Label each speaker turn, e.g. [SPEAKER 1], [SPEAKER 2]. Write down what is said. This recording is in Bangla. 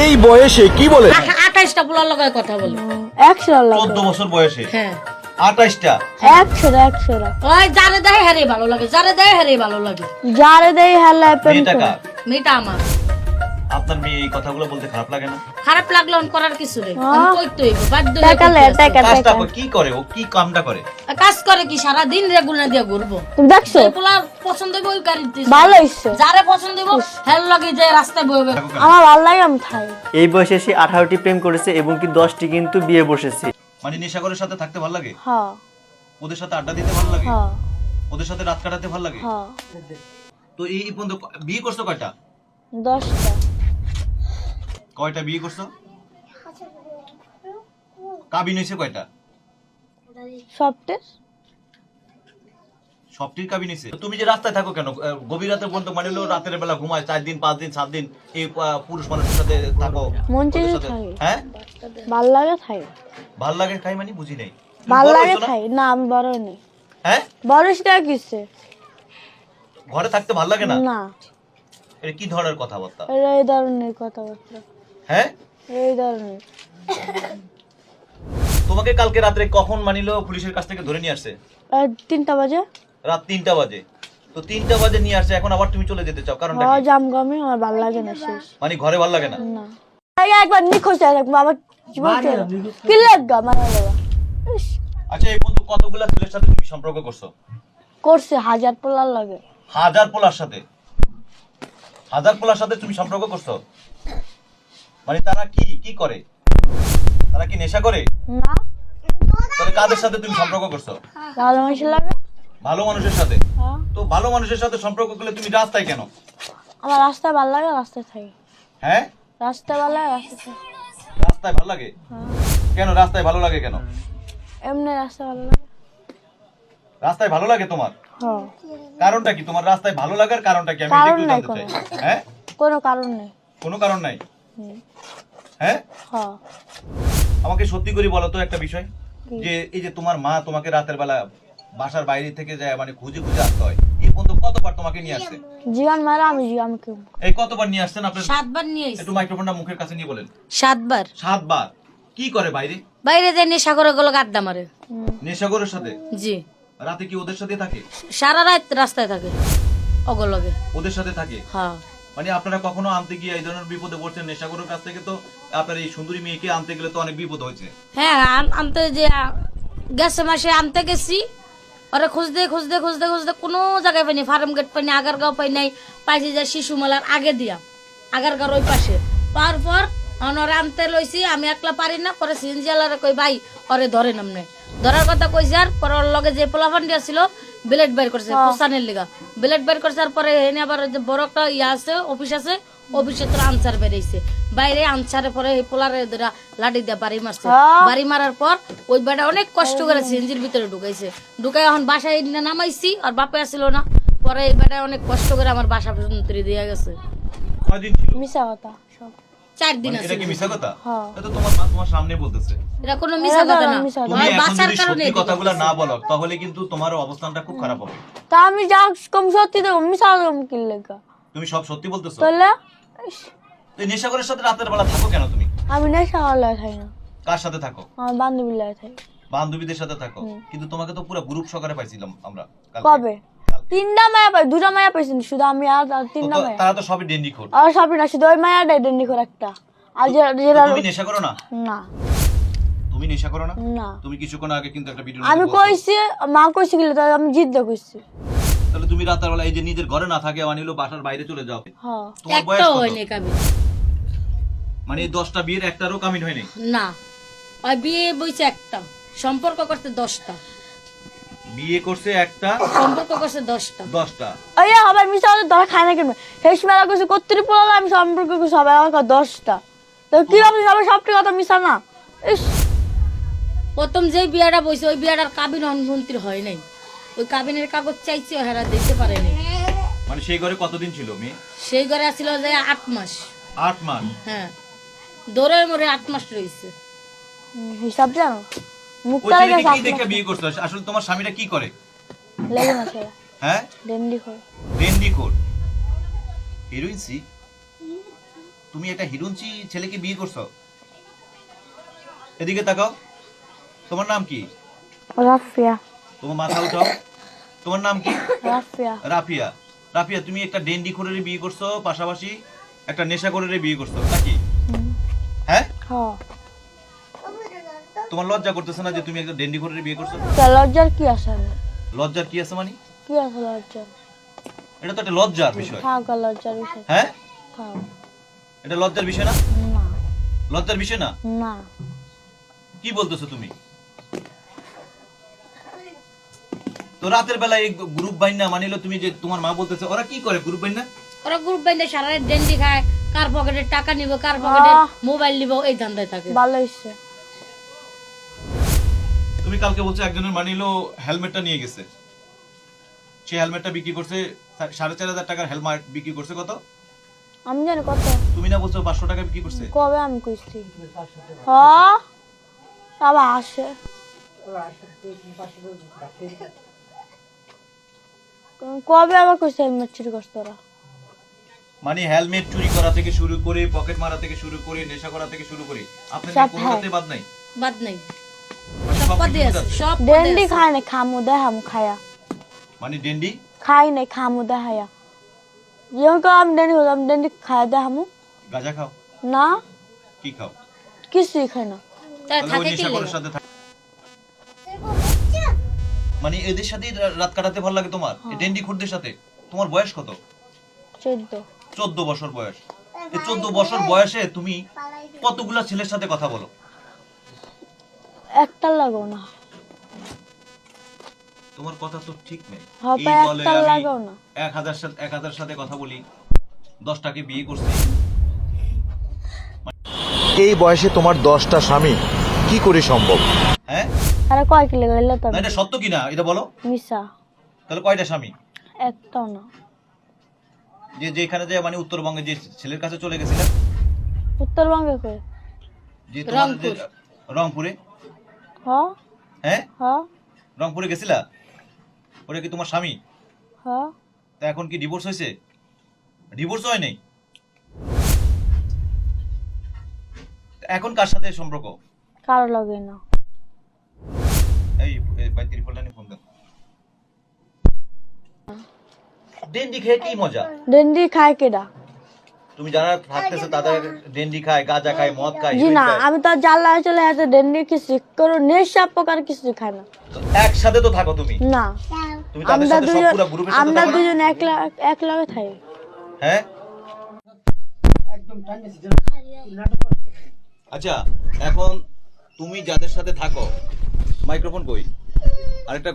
[SPEAKER 1] এই বয়সে কি বলে?
[SPEAKER 2] আঠাশটা বলার পোলার লগে কথা বলে।
[SPEAKER 3] একশো
[SPEAKER 4] চোদ্দ বছর বয়সে?
[SPEAKER 2] হ্যাঁ।
[SPEAKER 4] আঠাশটা
[SPEAKER 3] একশো একশো
[SPEAKER 2] ওই যারে দেয় হারে ভালো লাগে যারে দেয় হারে ভালো লাগে।
[SPEAKER 3] যারে
[SPEAKER 4] দেয়
[SPEAKER 3] করে?
[SPEAKER 2] মেয়েটা আমার।
[SPEAKER 4] আপনার মেয়ে এই কথাগুলো বলতে খারাপ লাগে না?
[SPEAKER 2] খারাপ লাগল অন করার কিছু নেই। আমি কইতে হইব বাধ্য হয়ে
[SPEAKER 3] টাকা লে টাকা
[SPEAKER 4] কি করে ও? কি কামটা করে?
[SPEAKER 2] কাজ করে কি? সারা দিন রেগুলার দিয়ে ঘুরবো।
[SPEAKER 3] তুমি দেখছ?
[SPEAKER 2] পোলা পছন্দ হইব ওই গাড়িতে।
[SPEAKER 3] ভালো হইছে।
[SPEAKER 2] যারে পছন্দ হইব হেল লাগে যে রাস্তায় বইবে।
[SPEAKER 3] আমার ভালো লাগে আমি খাই।
[SPEAKER 5] এই বয়সে সে আঠারোটি প্রেম করেছে এবং কি দশটি কিন্তু বিয়ে বসেছে।
[SPEAKER 4] মানে নেশাগরের সাথে থাকতে ভালো লাগে?
[SPEAKER 3] হ্যাঁ।
[SPEAKER 4] ওদের সাথে আড্ডা দিতে ভালো লাগে?
[SPEAKER 3] হ্যাঁ।
[SPEAKER 4] ওদের সাথে রাত কাটাতে ভালো লাগে?
[SPEAKER 3] হ্যাঁ।
[SPEAKER 4] তো এই এই পর্যন্ত বিয়ে করছ কয়টা?
[SPEAKER 3] দশটা।
[SPEAKER 4] কয়টা বিয়ে করছ? কাবিন হয়েছে কয়টা?
[SPEAKER 3] সবটে
[SPEAKER 4] সবটির কাবিন হয়েছে। তুমি যে রাস্তায় থাকো কেন? গভীর রাতে পর্যন্ত মানে হলো রাতের বেলা ঘুমায় চার দিন পাঁচ দিন সাত দিন এই পুরুষ মানুষের সাথে থাকো।
[SPEAKER 3] মন।
[SPEAKER 4] হ্যাঁ?
[SPEAKER 3] ভালো লাগে খাই
[SPEAKER 4] ভালো লাগে খাই মানে বুঝি নাই।
[SPEAKER 3] ভালো লাগে খাই না? আমি বড় নেই
[SPEAKER 4] হ্যাঁ?
[SPEAKER 3] বড় সেটা কিসে
[SPEAKER 4] ঘরে থাকতে ভালো লাগে না?
[SPEAKER 3] না।
[SPEAKER 4] এটা কি ধরনের কথাবার্তা?
[SPEAKER 3] এই ধরনের কথাবার্তা।
[SPEAKER 4] হ্যাঁ?
[SPEAKER 3] এই ধরনের।
[SPEAKER 4] তোমাকে কালকে রাত্রে কখন মানিলো পুলিশের কাছ থেকে ধরে নিয়ে আসছে
[SPEAKER 3] তিনটা বাজে।
[SPEAKER 4] রাত তিনটা বাজে। তো তিনটা বাজে নিয়ে আসছে এখন আবার তুমি চলে যেতে চাও কারণটা
[SPEAKER 3] হওয়া
[SPEAKER 4] কি?
[SPEAKER 3] জাম গামে আমার ভালো লাগে না শেষ।
[SPEAKER 4] মানে ঘরে ভালো লাগে না?
[SPEAKER 3] না। আগে একবার নিখোঁজ হয়ে থাকব আবার কি লাগা মারা
[SPEAKER 4] আচ্ছা এই পর্যন্ত কতগুলা ছেলের সাথে তুমি সম্পর্ক করছ?
[SPEAKER 3] করছে হাজার পোলার লাগে।
[SPEAKER 4] হাজার পোলার সাথে? হাজার পোলার সাথে তুমি সম্পর্ক করছ? মানে তারা কি কি করে? তারা কি নেশা করে?
[SPEAKER 3] না।
[SPEAKER 4] তাহলে কাদের সাথে তুমি সম্পর্ক করছ?
[SPEAKER 3] ভালো মানুষ লাগে
[SPEAKER 4] ভালো মানুষের সাথে?
[SPEAKER 3] হ্যাঁ।
[SPEAKER 4] তো ভালো মানুষের সাথে সম্পর্ক করলে তুমি রাস্তায় কেন?
[SPEAKER 3] আমার রাস্তায় ভালো লাগে রাস্তায় থাকি।
[SPEAKER 4] হ্যাঁ?
[SPEAKER 3] রাস্তায় ভালো লাগে রাস্তায়
[SPEAKER 4] রাস্তায় ভালো লাগে?
[SPEAKER 3] হ্যাঁ।
[SPEAKER 4] কেন রাস্তায় ভালো লাগে কেন?
[SPEAKER 3] এমনি রাস্তায় ভালো লাগে।
[SPEAKER 4] রাস্তায় ভালো লাগে তোমার?
[SPEAKER 3] হ্যাঁ।
[SPEAKER 4] কারণটা কি? তোমার রাস্তায় ভালো লাগার কারণটা কি? আমি একটু জানতে চাই।
[SPEAKER 3] কোনো।
[SPEAKER 4] হ্যাঁ?
[SPEAKER 3] কোনো কারণ নেই।
[SPEAKER 4] কোনো কারণ নাই। হ্যাঁ?
[SPEAKER 3] হ্যাঁ।
[SPEAKER 4] আমাকে সত্যি করে বলো তো একটা বিষয়
[SPEAKER 3] কি?
[SPEAKER 4] যে এই যে তোমার মা তোমাকে রাতের বেলা বাসার বাইরে থেকে যায় মানে খুঁজে খুঁজে আসতে হয় এই পর্যন্ত কতবার তোমাকে নিয়ে আসছে?
[SPEAKER 3] জীবন মারা আমি
[SPEAKER 4] এই কতবার নিয়ে আসছেন আপনার
[SPEAKER 2] সাতবার নিয়ে আইছি
[SPEAKER 4] একটু মাইক্রোফোনটা মুখের কাছে নিয়ে বলেন।
[SPEAKER 2] সাতবার।
[SPEAKER 4] সাতবার। কি করে বাইরে?
[SPEAKER 2] বাইরে যে নেশা করে গেলো আড্ডা মারে।
[SPEAKER 4] নেশাগরের সাথে?
[SPEAKER 2] জি।
[SPEAKER 4] রাতে কি ওদের সাথে থাকে?
[SPEAKER 2] সারা রাত রাস্তায় থাকে অগলগে।
[SPEAKER 4] ওদের সাথে থাকে?
[SPEAKER 2] হ্যাঁ।
[SPEAKER 4] মানে আপনারা কখনো আনতে গিয়ে এই ধরনের বিপদে পড়ছেন নেশাগরের কাছ থেকে তো আপনার এই সুন্দরী মেয়েকে আনতে গেলে তো অনেক বিপদ হয়েছে।
[SPEAKER 2] হ্যাঁ আনতে যে গেছে মাসে আনতে গেছি ওরা খুঁজতে খুঁজতে খুঁজতে খুঁজতে কোনো জায়গায় পাইনি ফার্ম গেট পাইনি আগারগাঁও পাই নাই পাইছি যে শিশু মেলার আগে দিয়া আগারগাঁওর ওই পাশে। পাওয়ার পর এখন ওরা আনতে লইছি আমি একলা পারি না পরে সিনজিয়ালারে কই ভাই ওরে ধরে নামনে। ধরার কথা কইছে আর পরে ওর লগে যে পোলাফান দিয়া ছিল বিলেট বাইর করছে পোসানের লিগা। বিলেট বের করছে আর পরে এনে আবার যে বড় একটা ইয়ে আছে অফিস আছে অফিসে তোর আনসার বেরিয়েছে বাইরে আনসারে পরে এই পোলারে ধরা লাঠি দিয়ে বাড়ি মারছে।
[SPEAKER 3] হ্যাঁ।
[SPEAKER 2] বাড়ি মারার পর ওই বেটা অনেক কষ্ট করে সিএনজির ভিতরে ঢুকাইছে। ঢুকাই এখন বাসায় নামাইছি আর বাপে আসিল না। পরে এই বেটা অনেক কষ্ট করে আমার বাসা পর্যন্ত দিয়ে গেছে।
[SPEAKER 3] মিশা কথা।
[SPEAKER 2] চার দিন
[SPEAKER 4] মানে
[SPEAKER 2] আছে।
[SPEAKER 4] এটা কি মিশা কথা?
[SPEAKER 3] হ্যাঁ।
[SPEAKER 4] এটা তোমার মা তোমার সামনে বলতেছে।
[SPEAKER 2] এটা কোনো মিশা কথা না কারণে
[SPEAKER 4] সত্যি কথাগুলো না বলো তাহলে কিন্তু তোমার অবস্থানটা খুব খারাপ হবে।
[SPEAKER 3] তা আমি যা কম সত্যি দেবো মিশা কম কি লেগা?
[SPEAKER 4] তুমি সব সত্যি বলতেছো?
[SPEAKER 3] তাহলে? ইস,
[SPEAKER 4] তো এই নেশাগরের সাথে রাতের বেলা থাকো কেন তুমি?
[SPEAKER 3] আমি নেশা হলে থাকি না।
[SPEAKER 4] কার সাথে থাকো?
[SPEAKER 3] আমার বান্ধবী লাগে থাকি।
[SPEAKER 4] বান্ধবীদের সাথে থাকো? কিন্তু তোমাকে তো পুরো গ্রুপ সহকারে পাইছিলাম আমরা
[SPEAKER 3] কবে। তিনটা মায়া পাই দুটা মায়া পাইছি না, শুধু আমি আর আর তিনটা মায়া।
[SPEAKER 4] তারা তো সবই ডেন্ডি খোর।
[SPEAKER 3] আর সবই না শুধু ওই মায়াটাই ডেন্ডি করে একটা। আর যে যেটা
[SPEAKER 4] তুমি নেশা করো না?
[SPEAKER 3] না।
[SPEAKER 4] তুমি নেশা করো না?
[SPEAKER 3] না।
[SPEAKER 4] তুমি কিছুক্ষণ আগে কিন্তু একটা ভিডিও
[SPEAKER 3] আমি কইছি মা কইছি গেলে তাই আমি জিদ্দ কইছি।
[SPEAKER 4] তাহলে তুমি রাতের বেলা এই যে নিজের ঘরে না থাকে মানে হলো বাসার বাইরে চলে যাও।
[SPEAKER 3] হ্যাঁ
[SPEAKER 4] তোমার বয়স কত? মানে এই দশটা বিয়ের একটারও কামিন হয়নি
[SPEAKER 2] না। আর বিয়ে বইছে একটা। সম্পর্ক করতে দশটা।
[SPEAKER 4] বিয়ে করছে একটা
[SPEAKER 2] সম্পর্ক করছে দশটা।
[SPEAKER 4] দশটা।
[SPEAKER 3] ওই আবার ধরা খায় না কেন? শেষ মেলা কইছি কত্রি পোলা আমি সম্পর্ক কইছি সবাই আমার কাছে দশটা। তো কি ভাবছি সবাই সবটি কথা মিশা না? ইস।
[SPEAKER 2] প্রথম যে বিয়াটা বইছে ওই বিয়াটার কাবিন অনুমন্ত্রী হয় নাই। ওই কাবিনের কাগজ চাইছে হেরা দিতে পারেনি
[SPEAKER 4] মানে সেই ঘরে কতদিন ছিল মেয়ে
[SPEAKER 2] সেই ঘরে আসছিল যে আট মাস।
[SPEAKER 4] আট মাস?
[SPEAKER 2] হ্যাঁ। দৌড়ে মরে আট মাস রয়েছে।
[SPEAKER 3] হুম, হিসাব জানো?
[SPEAKER 4] ওই
[SPEAKER 3] মুখটা
[SPEAKER 4] কি দেখে বিয়ে করছ আসলে তোমার স্বামীটা কি করে?
[SPEAKER 3] লেগে না
[SPEAKER 4] হ্যাঁ?
[SPEAKER 3] ডেন্ডি করে
[SPEAKER 4] ডেন্ডি খোর। হিরোইন তুমি একটা হিরুঞ্চি ছেলেকে বিয়ে করছ? এদিকে তাকাও। তোমার নাম কি?
[SPEAKER 3] রাফিয়া।
[SPEAKER 4] তোমার মাথা উঠাও। তোমার নাম কি?
[SPEAKER 3] রাফিয়া।
[SPEAKER 4] রাফিয়া। রাফিয়া তুমি একটা ডেন্ডি করে বিয়ে করছ পাশাপাশি একটা নেশা করে বিয়ে করছ। নাকি হ্যাঁ?
[SPEAKER 3] হ্যাঁ
[SPEAKER 4] তোমার লজ্জা করতেছে না যে তুমি একটা ডেন্ডি করে বিয়ে করছ?
[SPEAKER 3] তা লজ্জার কি আছে
[SPEAKER 4] লজ্জার কি আছে মানে?
[SPEAKER 3] কি আছে লজ্জার?
[SPEAKER 4] এটা তো একটা লজ্জার বিষয়।
[SPEAKER 3] থাক লজ্জার বিষয়।
[SPEAKER 4] হ্যাঁ?
[SPEAKER 3] থাক।
[SPEAKER 4] এটা লজ্জার বিষয় না?
[SPEAKER 3] না।
[SPEAKER 4] লজ্জার বিষয় না?
[SPEAKER 3] না।
[SPEAKER 4] কি বলতেছো তুমি? তো রাতের বেলা এই গ্রুপ বাইনা মানিলো তুমি যে তোমার মা বলতেছে ওরা কি করে গ্রুপ বাইনা
[SPEAKER 2] ওরা গ্রুপ বাইন্দে সারা রাত ডেন্ডি খায় কার পকেটে টাকা নিব কার পকেটে মোবাইল নিব এই ধান্দায় থাকে।
[SPEAKER 3] ভালো হয়েছে
[SPEAKER 4] তুমি কালকে বলছো একজনের মানিলো হেলমেটটা নিয়ে গেছে। সে হেলমেটটা বিক্রি করছে সাড়ে চার হাজার টাকার হেলমেট বিক্রি করছে কত?
[SPEAKER 3] আমি জানি কত।
[SPEAKER 4] তুমি না বলছো পাঁচশো টাকা বিক্রি করছে?
[SPEAKER 3] কবে আমি কইছি? হ্যাঁ? আবার আসে। কবে আবার কইছে হেলমেট চুরি করছে ওরা
[SPEAKER 4] মানে হেলমেট চুরি করা থেকে শুরু করে পকেট মারা থেকে শুরু করে নেশা করা থেকে শুরু করে আপনার
[SPEAKER 3] সব
[SPEAKER 4] কোনোটাতে বাদ নাই?
[SPEAKER 2] বাদ নাই।
[SPEAKER 4] মানে
[SPEAKER 2] পদে আছে
[SPEAKER 4] আছে।
[SPEAKER 2] সব
[SPEAKER 3] ডেন্ডি। খায় না খামু দেখামু খায়া।
[SPEAKER 4] মানে ডেন্ডি?
[SPEAKER 3] খাই নাই খামু দেখায়া যেমন কেউ আমি ডেন্ডি হলাম ডেন্ডি খায় দেখামু
[SPEAKER 4] গাঁজা খাও?
[SPEAKER 3] না।
[SPEAKER 4] কি খাও?
[SPEAKER 3] কিছুই খাই না।
[SPEAKER 4] ওই
[SPEAKER 2] থাকে কি
[SPEAKER 4] নেশাখোরের সাথে থাক- মানে এদের সাথে রাত কাটাতে ভালো লাগে তোমার? এই ডেন্ডি খুরদের সাথে? তোমার বয়স কত?
[SPEAKER 3] চোদ্দ।
[SPEAKER 4] চোদ্দ বছর বয়স। এই চোদ্দ বছর বয়সে তুমি কতগুলা ছেলের সাথে কথা বলো?
[SPEAKER 3] একটা লাগো না।
[SPEAKER 4] তোমার কথা তো ঠিক নেই।
[SPEAKER 3] হবে
[SPEAKER 4] এই
[SPEAKER 3] একটা লাগাও না।
[SPEAKER 4] এক হাজার সাথে এক হাজার সাথে কথা বলি। দশটাকে বিয়ে করছি।
[SPEAKER 1] এই বয়সে তোমার দশটা স্বামী কি করে সম্ভব?
[SPEAKER 4] হ্যাঁ?
[SPEAKER 3] আরে কয় কিলো গেলে তো?
[SPEAKER 4] না এটা সত্য কিনা এটা বলো।
[SPEAKER 3] মিশা।
[SPEAKER 4] তাহলে কয়টা স্বামী?
[SPEAKER 3] একটাও না।
[SPEAKER 4] যে যেখানে যে মানে উত্তরবঙ্গে যে ছেলের কাছে চলে গেছিলেন?
[SPEAKER 3] উত্তরবঙ্গে কই?
[SPEAKER 4] যে তোমার যে
[SPEAKER 2] রংপুর।
[SPEAKER 3] হ
[SPEAKER 4] হ্যাঁ?
[SPEAKER 3] হ।
[SPEAKER 4] রংপুরে গেছিলা? ওটা কি তোমার স্বামী?
[SPEAKER 3] হ।
[SPEAKER 4] তা এখন কি ডিভোর্স হয়েছে? ডিভোর্স হয় নাই? এখন কার সাথে সম্পর্ক?
[SPEAKER 3] কারও লাগে না।
[SPEAKER 4] এই ফোন দেন। ডেন্ডি খেয়ে কি মজা?
[SPEAKER 3] ডেন্ডি খায় কেডা?
[SPEAKER 4] তুমি যারা থাকতেছে তাদের ডেন্ডি খায় গাঁজা খায় মদ খায়
[SPEAKER 3] জি না আমি তো জানলা চলে আসে ডেন্ডি কিছু কোনো নেশা প্রকার কিছু খায় না।
[SPEAKER 4] একসাথে তো থাকো তুমি।
[SPEAKER 3] না।
[SPEAKER 4] তুমি তাদের সাথে সব পুরো গ্রুপের সাথে
[SPEAKER 3] আমরা? দুজন এক লাখ এক লগে থাকি।
[SPEAKER 4] হ্যাঁ? আচ্ছা এখন তুমি যাদের সাথে থাকো মাইক্রোফোন কই? আরেকটা